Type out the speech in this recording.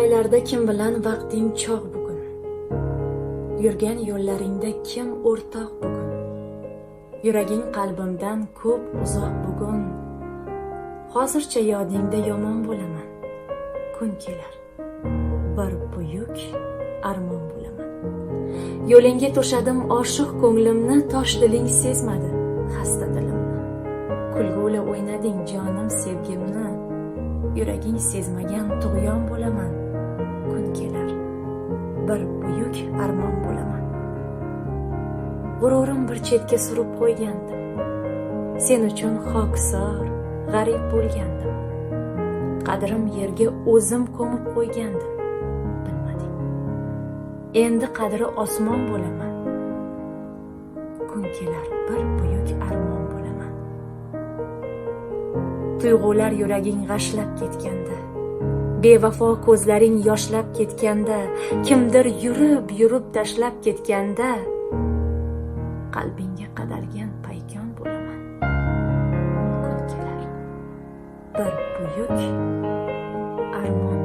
aylarda kim bilan vaqting chog' bugun? Yurgan yo'llaringda kim o'rtoq bugun? Yuraging qalbimdan ko'p uzoq bugun. Hozircha yodingda yomon bo'laman. Kun kelar. Bir buyuk armon bo'laman. Yo'lingga to'shadim oshiq ko'nglimni tosh diling sezmadi. Xasta dilimni. Kulguli o'ynading jonim sevgimni. Yuraging sezmagan tug'yon bo'laman. Bir buyuk armon bo'laman. G'ururim bir chetga surib qo'ygandim sen uchun xokisor g'arib bo'lgandim. Qadrim yerga o'zim ko'mib qo'ygandim. Bilmading. Endi qadri osmon bo'laman. Kun kelar bir buyuk armon bo'laman. Tuyg'ular yuraging g'ashlab ketganda bevafo ko'zlaring yoshlab ketganda kimdir yurib yurib tashlab ketganda qalbingga qadalgan paygon bo'laman. Kun kelar. Bir buyuk armon